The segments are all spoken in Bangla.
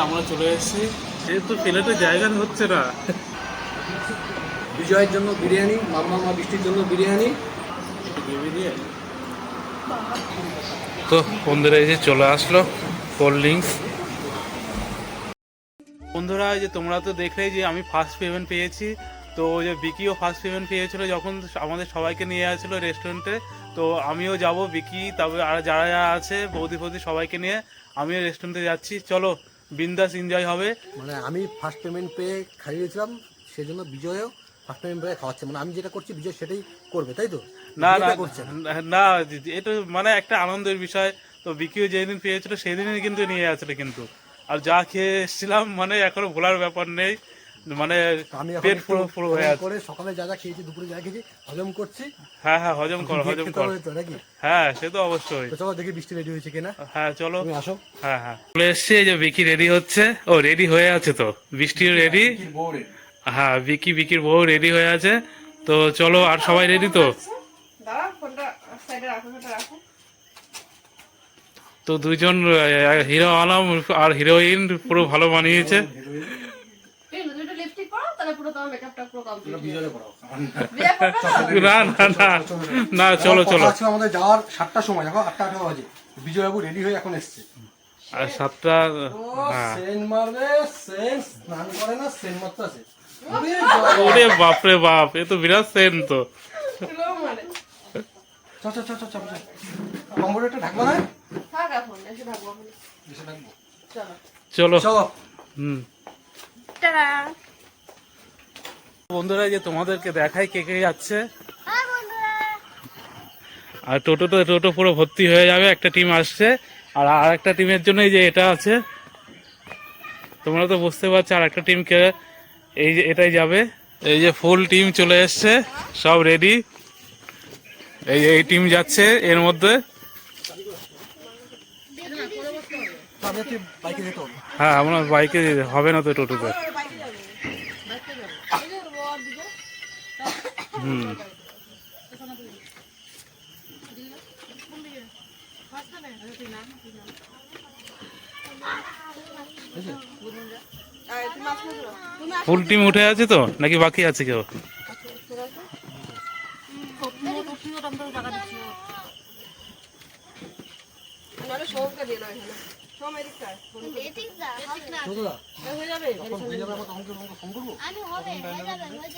আমরা চলে এসেছি। যেহেতু প্লেটে জায়গা হচ্ছে না। বিজয়ের জন্য বিরিয়ানি মাম্মা মা বৃষ্টির জন্য বিরিয়ানি। তো বন্ধুরা এই যে চলে আসলো কোল্ড ড্রিঙ্কস। বন্ধুরা যে তোমরা তো দেখলেই যে আমি ফার্স্ট পেমেন্ট পেয়েছি। তো যে বিকিও ফার্স্ট পেমেন্ট পেয়েছিল যখন আমাদের সবাইকে নিয়ে আসছিল রেস্টুরেন্টে তো আমিও যাব বিকি তারপরে আর যারা যারা আছে বৌদি ফৌদি সবাইকে নিয়ে আমিও রেস্টুরেন্টে যাচ্ছি। চলো বিন্দাস এনজয় হবে। মানে আমি ফার্স্ট পেমেন্ট পেয়ে খাইয়েছিলাম সেই জন্য বিজয়ও ফার্স্ট পেমেন্ট পেয়ে খাওয়াচ্ছে। মানে আমি যেটা করছি বিজয় সেটাই করবে তাই তো? না না না। এটা মানে একটা আনন্দের বিষয়। তো বিকিও যেদিন পেয়েছিল সেদিনই কিন্তু নিয়ে আসলে কিন্তু। আর যা খেয়ে এসেছিলাম মানে এখনও ভোলার ব্যাপার নেই। মানে আমি পেট পুরো পুরো হয়ে আছে। করে সকালে যা যা খেয়েছি দুপুরে যা খেয়েছি হজম করছি। হ্যাঁ হ্যাঁ হজম কর হজম কর। নাকি? হ্যাঁ সে তো অবশ্যই। তো চলো দেখি বৃষ্টি রেডি হয়েছে কিনা। হ্যাঁ চলো। তুমি আসো। হ্যাঁ হ্যাঁ। চলে এসছে এই যে বিকি রেডি হচ্ছে। ও রেডি হয়ে আছে তো। বৃষ্টিও রেডি হ্যাঁ বিকি বিকির বউ রেডি হয়ে আছে। তো চলো আর সবাই রেডি তো? তো দুজন হিরো আলম আর হিরোইন পুরো ভালো বানিয়েছে এই দুটো লিপস্টিক পরো তাহলে পুরো তোমার মেকআপটা পুরো কমপ্লিট বিজয় পড়াও বিয়ে করবে না? না না না না চলো চলো। আজকে আমাদের যাওয়ার সাতটার সময় দেখো আটটা আঠারো বাজে। বিজয় বাবু রেডি হয়ে এখন এসছে। আর সাতটা হ্যাঁ। সেন মারবে সেন স্নান করে না সেন মারতে আছে। ওরে বাপরে বাপ এ তো বিরাট সেন তো। মানে। চ চ চ চ চ চ। কম্পিউটারটা ঢাকবা না থাক এখন এসে থাকব এসে ঢাকবো। চলো। চলো। চলো। হুম। টাটা। বন্ধুরা এই যে তোমাদেরকে দেখাই কে কে যাচ্ছে। আর টোটো তো টোটো পুরো ভর্তি হয়ে যাবে একটা টিম আসছে। আর আর একটা টিমের জন্যই যে এটা আছে তোমরা তো বুঝতে পারছ আর একটা টিমকে এই যে এটাই যাবে। এই যে ফুল টিম চলে এসছে সব রেডি এই যে এই টিম যাচ্ছে এর মধ্যে। হ্যাঁ আমরা বাইকে হবে না তো টোটোতে। হুম। ফুল টিম উঠে আছে তো? নাকি বাকি আছে কেউ? নাহলে হয়ে হয়ে তোমাকে ফোন করব আমি হবে হয়ে হয়ে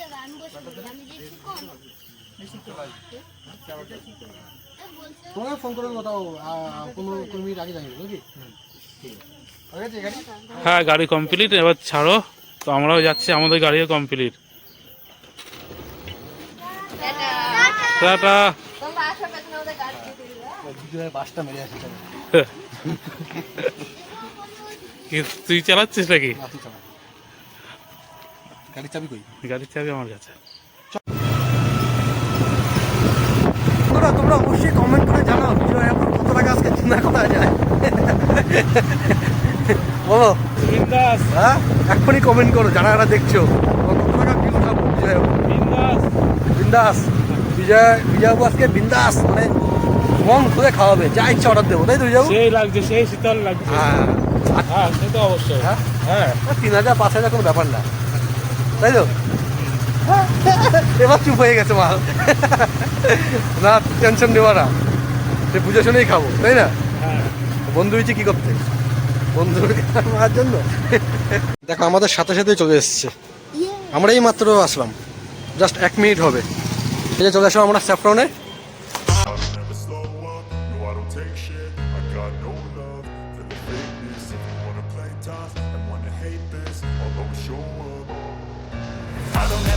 করে পনেরো কুড়ি মিনিট আগে জানিয়ে হয়ে। গেছে গাড়ি? হ্যাঁ গাড়ি কমপ্লিট এবার ছাড়ো। তো আমরাও যাচ্ছি আমাদের গাড়িও কমপ্লিট টাটা। বিজয়ের বাসটা মেরে আসে তুই চালাচ্ছিস নাকি? গাড়ির চাবি কই? গাড়ির চাবি আমার কাছে। তোমরা তোমরা অবশ্যই কমেন্ট করে জানাও বিজয় এখন কত টাকা আজকে চিন্তা কোথায় যায়। বলো। বিন্দাস। হ্যাঁ? এক্ষুনি কমেন্ট করো যারা যারা দেখছ। কত টাকা খাব বিজয় বিন্দাস। বিন্দাস। বিজয় বিজয় আজকে বিন্দাস মানে মন খুলে খাওয়াবে যা ইচ্ছা অর্ডার দেবো তাই তো বাবু সেই লাগছে সেই শীতল লাগছে। হ্যাঁ হ্যাঁ সে তো অবশ্যই। হ্যাঁ? হ্যাঁ। তিন হাজার পাঁচ হাজার কোনো ব্যাপার না। তাই তো? এবার চুপ হয়ে গেছে মাল না টেনশন নেওয়া না। সে বুঝে শুনেই খাব তাই না? হ্যাঁ। বন্ধু হয়েছে কি করতে? বন্ধু মার জন্য। দেখো আমাদের সাথে সাথে চলে এসছে। আমরা এই মাত্র আসলাম। জাস্ট এক মিনিট হবে। এই যে চলে আসলাম আমরা স্যাফরনে।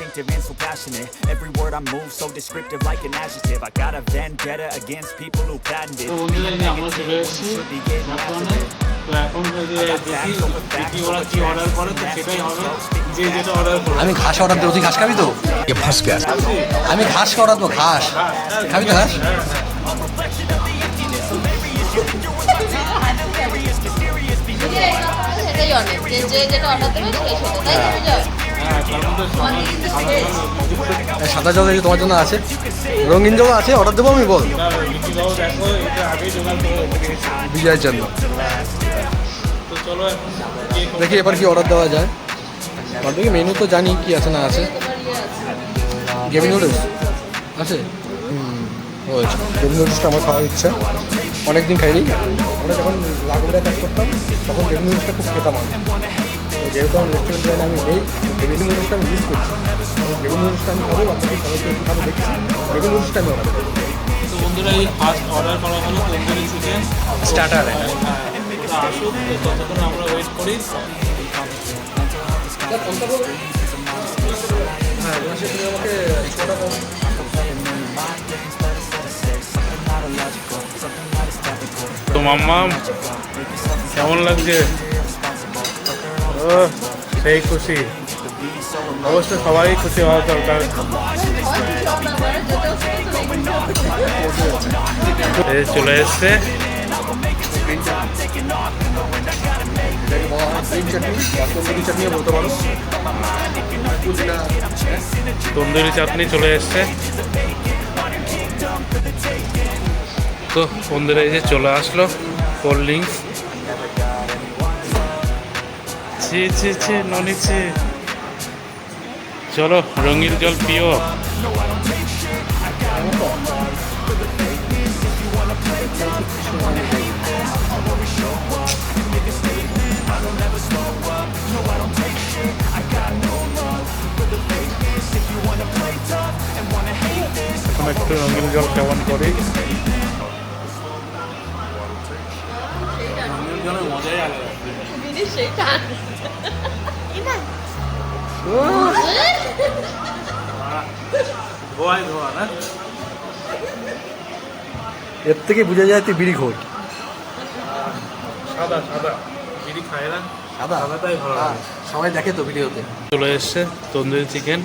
instinctive and so passionate Every word I move so descriptive like an adjective I got a vendetta against people who patented তো বন্ধুরা যে আমরা চলে এসেছি বর্তমানে তো এখন দেখি দেখি ওরা কি অর্ডার করে তো সেটাই হবে যে যেটা অর্ডার করে আমি ঘাস অর্ডার দেবো তুই ঘাস খাবি তো কে ঘাস ঘাস আমি ঘাস অর্ডার দেবো ঘাস খাবি তো ঘাস সেটাই অনেক যে যেটা অর্ডার দেবে সেই সেটা তাই তার সাদা জল তোমার জন্য আছে। রঙিন জল আছে, অর্ডার দেবো আমি, বল। বিজয়ের জন্য। দেখি এবার কি অর্ডার দেওয়া যায়। অর্ডার মেনু তো জানি কি আছে না আছে। গেমি নুডলস আছে? গেমি নুডলসটা আমার খাওয়ার ইচ্ছা। অনেকদিন খাইনি। আমরা যখন লাগুড়ে কাজ করতাম, তখন গেমি নুডলসটা খুব খেতাম আমি। যেহেতু আমার রেস্টুরেন্ট লাইনে আমি নেই নুডলসটা আমি মিস করছি। গেমি নুডলসটা আমি খাব আপনাকে সবাইকে খাব দেখছি আমি অর্ডার তো বন্ধুরা এই ফার্স্ট অর্ডার করা হলো তন্দুরি চিকেন স্টার্টারে আসুক ততক্ষণ আমরা ওয়েট করি হ্যাঁ তুমি আমাকে ছোটো তো মাম্মা কেমন লাগছে? সেই খুশি। অবশ্য সবাই খুশি হওয়া দরকার। চলে এসছে। তন্দুরি চাটনি চলে এসছে। তো বন্ধুরা যে চলে আসলো। Cold drinks. ছি ছি ছি ননি ছি। চলো রঙিন জল পিও। এখন একটু রঙিন জল কেমন করি। রঙিন জলের মজাই আলাদা। এর থেকে বোঝা যায় তুই বিড়ি খোর। সাদা সাদা। বিড়ি খায় না? সাদা? সাদাটাই ভালো হ্যাঁ, সবাই দেখে তো ভিডিওতে। চলে এসছে তন্দুরি চিকেন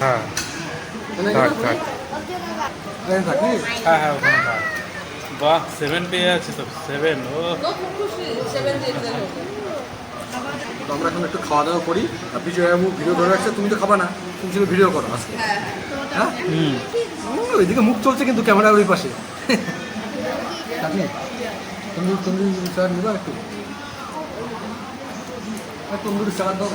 হ্যাঁ। থাক থাক। হ্যাঁ হ্যাঁ ওখানে থাক। বাহ সেভেন পেয়ে আছে তো সেভেন ও খুব খুশি সেভেন তো আমরা এখন একটু খাওয়া দাওয়া করি। আর বিজয়বাবু ভিডিও ধরে রাখছে তুমি তো খাবা না। তুমি শুধু ভিডিও করো আজকে। হ্যাঁ হুম। ওইদিকে মুখ চলছে কিন্তু ক্যামেরার ওই পাশে। আপনি তন্দুরি তন্দুরি নেবা একটু? তন্দুরি দাও।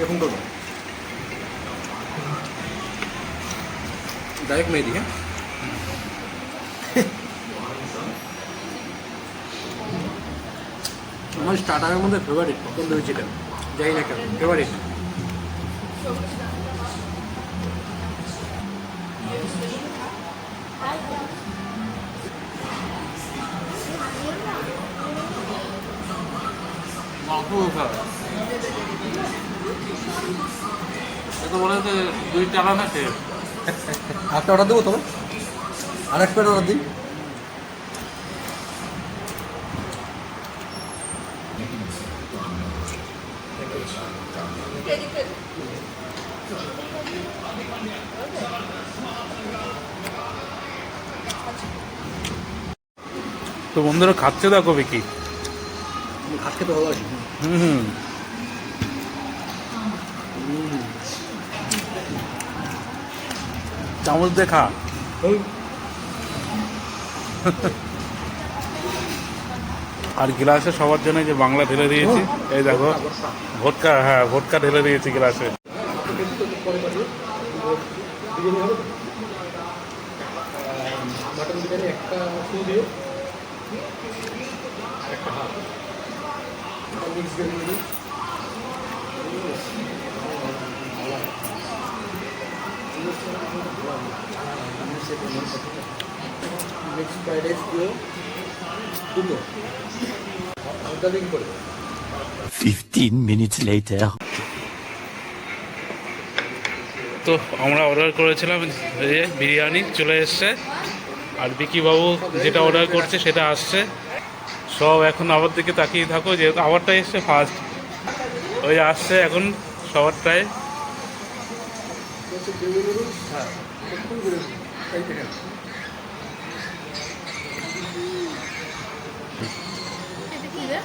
এরকম করব ডাইরেক্ট মেয়ে হ্যাঁ? আমার স্টার্টারের মধ্যে ফেভারিট তন্দুরি চিকেন যাই না কেন ফেভারিট তো মনে হচ্ছে দুই টাকা না একটা অর্ডার দেবো তবে আর এক প্লেট অর্ডার দিই। তো বন্ধুরা খাচ্ছে দেখো বিকি। ভাত খেতে ভালোবাসি। হুম। হুম চামচ দেখা আর গ্লাসে সবার জন্য যে বাংলা ঢেলে দিয়েছি, এই দেখো, ভোটকা হ্যাঁ ভোটকা ঢেলে দিয়েছি গ্লাসে। ফ্রাইড রাইস দুটো হালকা দিন করে 15 minutes later. তো আমরা অর্ডার করেছিলাম এই যে বিরিয়ানি চলে এসছে। আর বিকি বাবু যেটা অর্ডার করছে সেটা আসছে। সব এখন আমার দিকে তাকিয়ে থাকো যেহেতু আমারটাই এসছে ফার্স্ট ওই আসছে এখন সবারটায় এটা কি রে?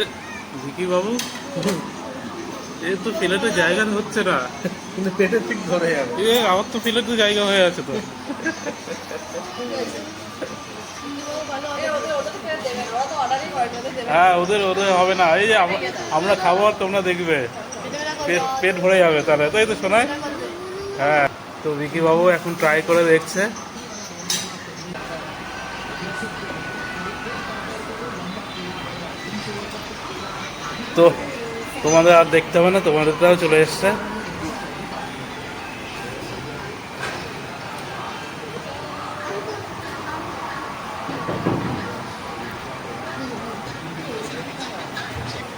এ, বিকি বাবু? এ তো প্লেটে জায়গা হচ্ছে না। কিন্তু পেটে ঠিক ধরে যাবে। এ আমার তো প্লেটে জায়গা হয়ে আছে তো। দেবে দেবে। হ্যাঁ ওদের ওদের হবে না। এই যে আমরা খাব আর তোমরা দেখবে। পেট পেট ভরে যাবে তাহলে। তাই তো শোনায়? হ্যাঁ। তো বিকি বাবু এখন ট্রাই করে দেখছে। তো তোমাদের আর দেখতে হবে না তোমাদেরটাও চলে এসছে।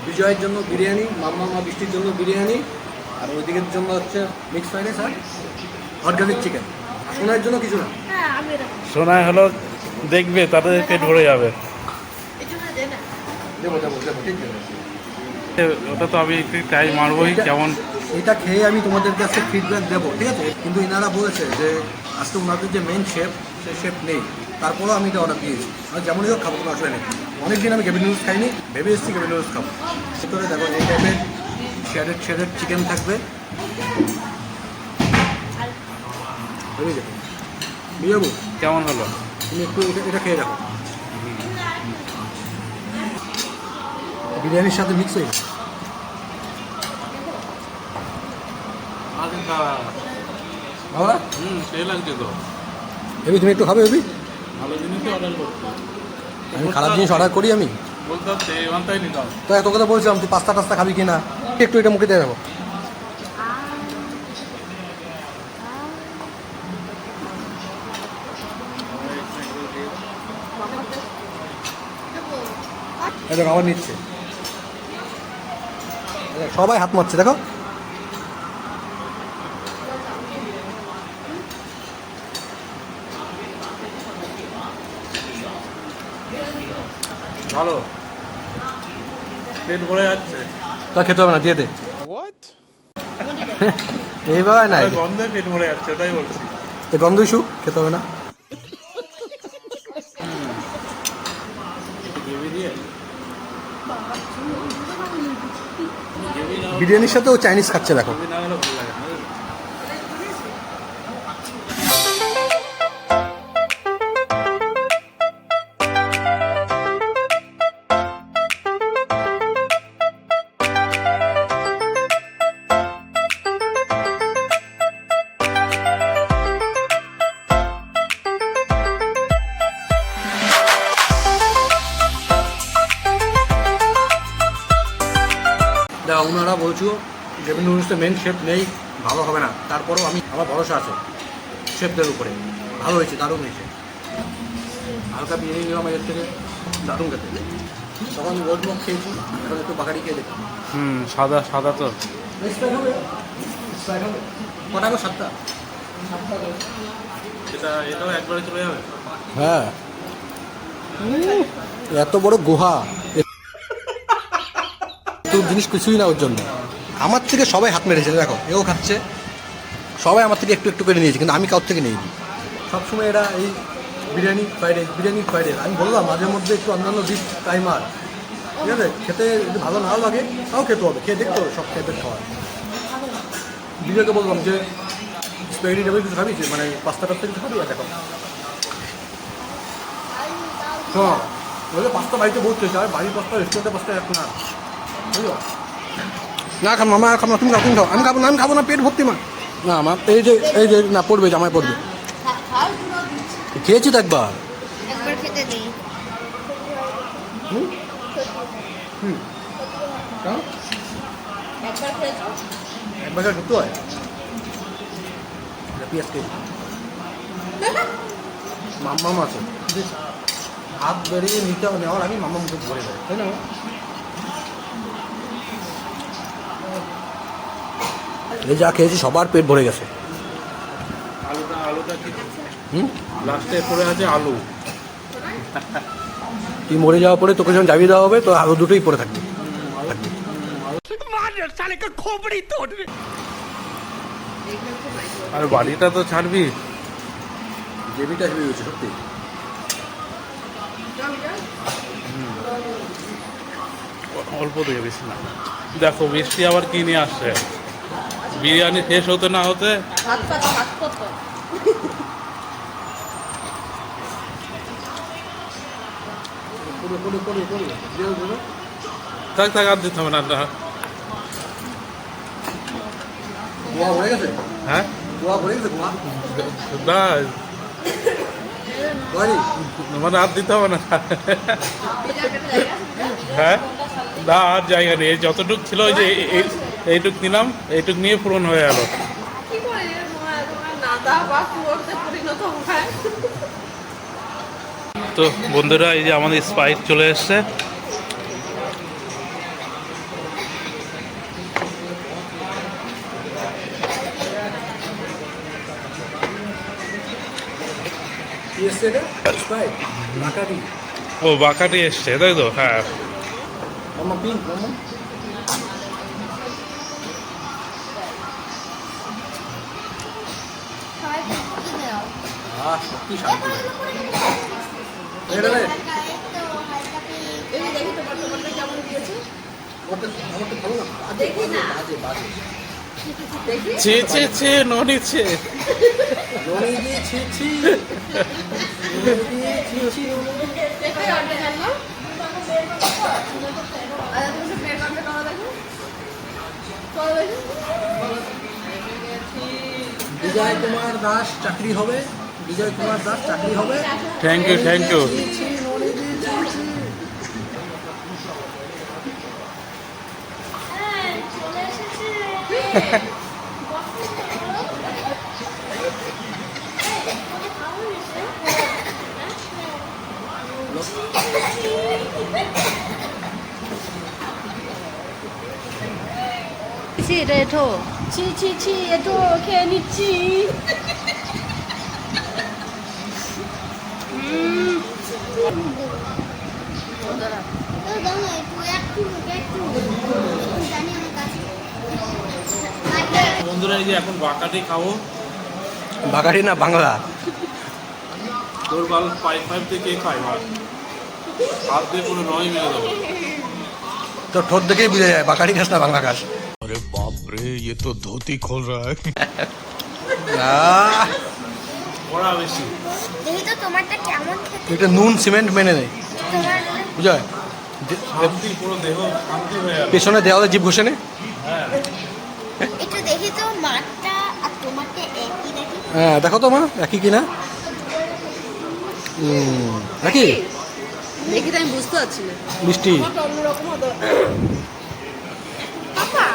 বিজয়ের জন্য বিরিয়ানি মাম্মা মা বৃষ্টির জন্য বিরিয়ানি আর ওইদিকের জন্য হচ্ছে মিক্স ফ্রাইড রাইস আর অর্গানিক চিকেন সোনার জন্য কিছু না? হ্যাঁ, আমি হলো দেখবে তাদের পেট ভরে যাবে দেবো দেবো দেবো ঠিক আছে। ওটা তো আমি একটু ট্রাই মারবোই কেমন? এটা খেয়ে আমি তোমাদের কাছে ফিডব্যাক দেবো ঠিক আছে? কিন্তু ইনারা বলেছে যে আজকে ওনাদের যে মেন শেপ সে শেপ নেই। তারপরেও আমি এটা অর্ডার দিয়েছি। আর যেমনই হোক খাব কোনো অসুবিধা নেই। অনেকদিন আমি কেবিন নুডলস খাইনি ভেবে এসেছি কেবিন নুডলস খাব। ভিতরে দেখো এই টাইপের শেডেড শেডেড চিকেন থাকবে। দেখো বুঝাবো কেমন হলো? তুমি একটু এটা এটা খেয়ে দেখো। বিরিয়ানির সাথে মিক্স হয়ে গেছে। ভালো না হুম সে লাগছে তো। এবি তুমি একটু খাবে এবি? ভালো জিনিসই অর্ডার করতে আমি খারাপ জিনিস অর্ডার করি আমি। তো এত কথা বলছিলাম তুই পাস্তা টাস্তা খাবি কিনা? একটু এটা মুখে দিয়ে দেবো। এই দেখো আবার নিচ্ছে। সবাই হাত মারছে দেখো। ভালো। পেট ভরে যাচ্ছে। তা খেতে হবে না দিয়ে দে। এইভাবে নাই। গন্ধে পেট ভরে যাচ্ছে ওটাই বলছি। গন্ধ ইস্যু খেতে হবে না গ্রেভি দিয়ে বিরিয়ানির সাথে ও চাইনিজ খাচ্ছে দেখো। দেখো ওনারা বলছো গ্রেভিন নুডলসে মেন শেফ নেই ভালো হবে না। তারপরেও আমি আমার ভরসা আছে শেফদের উপরে। ভালো হয়েছে দারুণ হয়েছে। হালকা বিরিয়ানি নিলাম এর থেকে দারুণ খেতে। তখন আমি ওল্ড মক খেয়েছি এখন একটু বাকারি খেয়ে দেখি। হুম সাদা সাদা তো। কটা গো? সাতটা। এটা এটাও একবারে চলে যাবে? হ্যাঁ। এত বড় গুহা। তো জিনিস কিছুই না ওর জন্য। আমার থেকে সবাই হাত মেরেছে, দেখো, এও খাচ্ছে। সবাই আমার থেকে একটু একটু করে নিয়েছে, কিন্তু আমি কারোর থেকে নিইনি। সবসময় এরা এই biryani fried rice biryani fried rice আমি বললাম, মাঝে মধ্যে একটু অন্যান্য ডিশ টাইমার ঠিক আছে? খেতে যদি ভালো না লাগে, তাও খেতে হবে। খেয়ে দেখতে হবে, সব টাইপের খাওয়া বিজয়কে বললাম যে স্প্যাগেটি টেবিল কিছু খাবি? মানে পাস্তা টাস্তা কিছু খাবি? দেখো। হ্যাঁ পাঁচটা বাড়িতে বহুত খেয়েছে আর বাড়ির পাঁচটা রেস্টুরেন্টে পাঁচটা এক না না খাব মামা খাব না তুমি খাও তুমি খাও। আমি খাব না আমি খাব না পেট ভর্তি মা। না আমার এই যে এই যে না পড়বে জামায় পড়বে। খেয়েছি তো একবার। একবার ঢুকতে হয়? পেঁয়াজ খেয়েছি মাম্মাম আছে। হাত বেরিয়ে নিতে নেওয়ার আমি মাম্মা মুখে ধরে দেয় তাই না এই যা খেয়েছি সবার পেট ভরে গেছে। আলুটা আলুটা হুম? লাস্টে পড়ে আছে আলু। তুই মরে যাওয়ার পরে তোকে যখন জাবিয়ে দেওয়া হবে তো আলু দুটোই পড়ে থাকবে। আর বাড়িটা তো ছাড়বি। জেবিটা হেভি হয়েছে সত্যি। অল্প দিয়ে বেশি না। দেখো বৃষ্টি আবার কি নিয়ে আসছে? বিরিয়ানি শেষ হতে না হতে? থাক থাক, আর দিতে হবে না হ্যাঁ? মানে আর দিতে হবে না। হ্যাঁ? না, আর জায়গা নেই। যতটুক ছিল যে এই- এইটুক নিলাম এইটুক নিয়ে পূরণ হয়ে গেল। তো বন্ধুরা এই যে আমাদের স্পাইট চলে এসছে। ও বাঁকাটি এসছে তাই তো? হ্যাঁ। ছে ছে ছে ননি ছে ছি ছি ছি। ছি করো দেখো। বিজয় কুমার দাস চাকরি হবে। বিজয় কুমার দাস চাকরি হবে। থ্যাংক ইউ থ্যাংক ইউ ছি হ্যাঁ এটা এঠো। ছি ছি ছি এঠো খেয়ে নিচ্ছি তো দাও না একটু একটু একটু জানি আমার কাছে বন্ধুরা এই যে এখন বাঁকাটি খাবো বাগাড়ি না বাংলা তোর বাল পাইপ পাইপ দিয়ে কে খায় ভাত হাত দিয়ে পুরো নয় মেরে দেবো তো ঠোঁট দেখেই বুঝে যায় বাকারি ঘাস না বাংলা ঘাস अरे बाप रे ये तो धोती खोल रहा है আহ, ওরা বেশি দেখি তো তোমারটা কেমন খেতে? এটা নুন সিমেন্ট মেনে নেই তোমার বুঝায় যে- শান্তি পুরো দেহ শান্তি হয়ে গেল পেছনে দেওয়ালে জীব ঘষে নে। হ্যাঁ দেখি তো মাঠটা আর তোমারটা একই নাকি? হ্যাঁ দেখো তো মা একই কিনা? হুম, নাকি দেখি তো আমি বুঝতে পারছি না। মিষ্টি।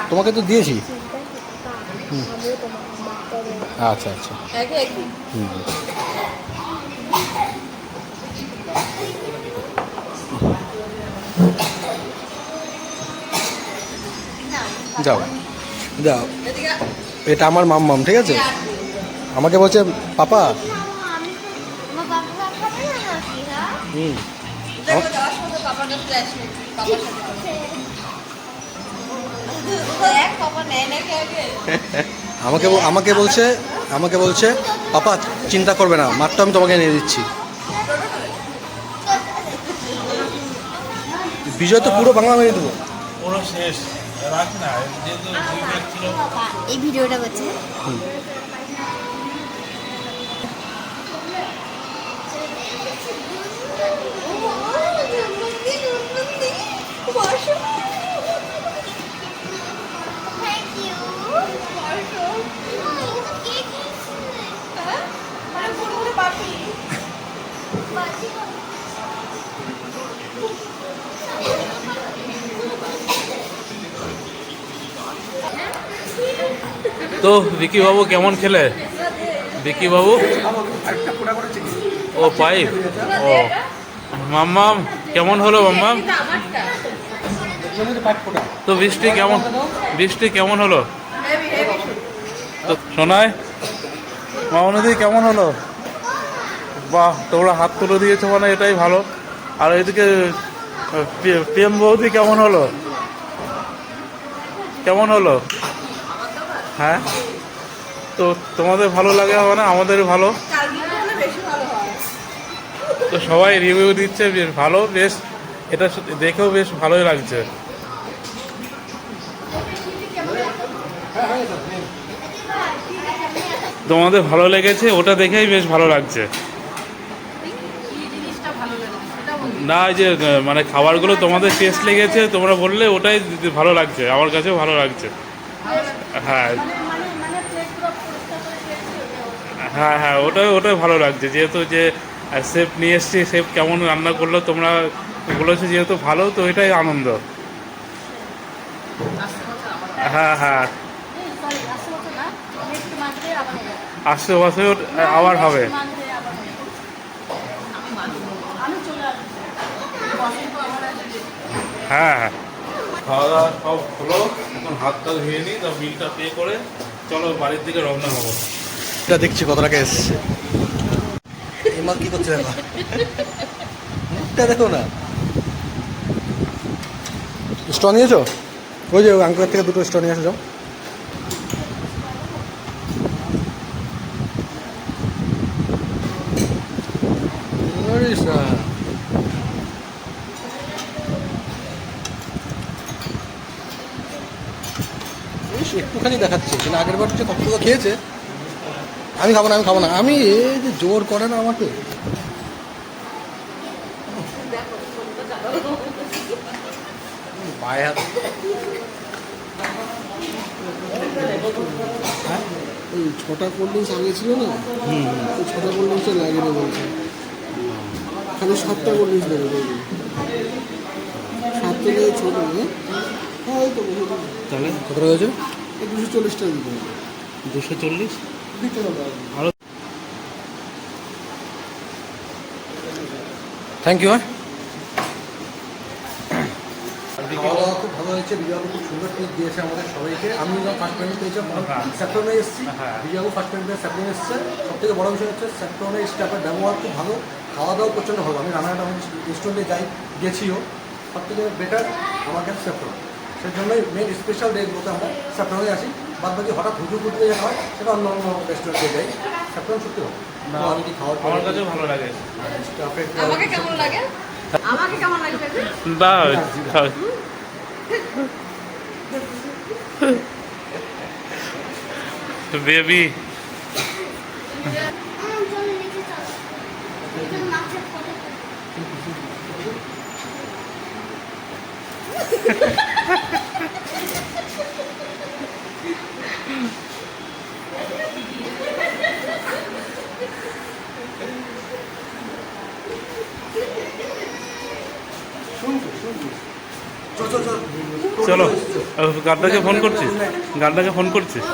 তোমাকে তো দিয়েছি। হুম। আচ্ছা আচ্ছা। হুম। যাও। যাও। এটা আমার মাম্মাম ঠিক আছে? আমাকে বলছে পাপা। হ্যাঁ হুম আমাকে আমাকে বলছে আমাকে বলছে পাপা চিন্তা করবে না মাত্র আমি তোমাকে নিয়ে দিচ্ছি। বিজয় তো পুরো বাংলা মেরে দেবো। পুরো শেষ। রাখ না যেহেতু এই ভিডিওটা হচ্ছে you. Oh, এটা cake এসেছে। মানে বড় বড় পাপি বাজি হবে। তো রিকি বাবু কেমন খেলে? বিকি বাবু ও, পাইপ। ও। মাম্মাম, কেমন হলো মাম্মাম? তো বৃষ্টি কেমন বৃষ্টি কেমন হলো? তো শোনায় মামনিদি কেমন হলো? বাহ, তোমরা হাত তুলে দিয়েছ মানে এটাই ভালো। আর এদিকে প্রেম বৌদি কেমন হলো? কেমন হলো? হ্যাঁ? তো তোমাদের ভালো লাগে মানে আমাদের ভালো। তো সবাই রিভিউ দিচ্ছে বেশ ভালো বেশ এটা দেখেও বেশ ভালোই লাগছে। তোমাদের ভালো লেগেছে? ওটা দেখেই বেশ ভালো লাগছে। না যে মানে খাবারগুলো তোমাদের টেস্ট লেগেছে তোমরা বললে ওটাই ভালো লাগছে আমার কাছেও ভালো লাগছে। হ্যাঁ। হ্যাঁ হ্যাঁ ওটাই ওটাই ভালো লাগছে। যেহেতু যে শেফ নিয়ে এসছি শেফ কেমন রান্না করল তোমরা বলেছ যেহেতু ভালো তো এটাই আনন্দ। হ্যাঁ হ্যাঁ। আসছে বছর আবার হবে? হ্যাঁ হ্যাঁ। খাওয়া দাওয়া সব হলো এখন হাত টা ধুয়ে নিই তার বিলটা পে করে চলো বাড়ির দিকে রওনা হব। এটা দেখছি কত টাকা এসছে। এমা কি করছে দেখো মুখটা দেখো না। স্ট্র নিয়েছো? ওই যে আঙ্কুরের থেকে দুটো স্ট্র নিয়ে আসো যাও। দেখাচ্ছে কিন্তু আগের বার যে কতগুলো খেয়েছে। আমি খাব না আমি খাব না। আমি এই যে জোর করে না আমাকে? পায়ে হাত। ওই ছটা কোল্ড ড্রিঙ্কস আগে ছিল না? ওই ছটা কোল্ড ড্রিঙ্কসে লাগে না বলছে। খালি সাতটা কোল্ড ড্রিঙ্কস দেবে বলবে সাত থেকে ছোট হ্যাঁ? হ্যাঁ ওই তো। তাহলে? কত হয়েছে? দুশো চল্লিশ টাকা দিতে হবে। দুশো চল্লিশ? দিতে হবে। থ্যাংক ইউ হ্যাঁ খাওয়া দাওয়া খুব ভালো হয়েছে বিজয়াবু খুব সুন্দর টিপ দিয়েছে আমাদের সবাইকে। আমি ফার্স্ট পেমেন্ট পেয়েছি স্যাপ্টনে এসেছি। হ্যাঁ। বিজয়াবু ফার্স্ট পেমেন্ট এসছে। সব থেকে বড় বিষয় হচ্ছে স্টাফের ব্যবহার খুব ভালো। খাওয়া দাওয়া প্রচণ্ড ভালো। আমি রান্নাঘাট রেস্টুরেন্টে যাই গেছিও। সব থেকে বেটার আমার কাছে স্যাপ্টন সেই জন্যই মেন স্পেশাল ডেগুলোতে আমরা স্যাপ্টনে আসি। বাদ বাকি হঠাৎ হুজুর ফুটলে যেটা হয় সেটা অন্য অন্য রেস্টুরেন্টে যাই। স্যাপ্টন সত্যি ভালো আমি খাওয়ার আমার কাছেও ভালো লাগে। আমাকে কেমন লাগে? আমাকে কেমন লাগে? বা বেবি। চলো গার্ডাকে ফোন করছিস গার্ডাকে ফোন করছিস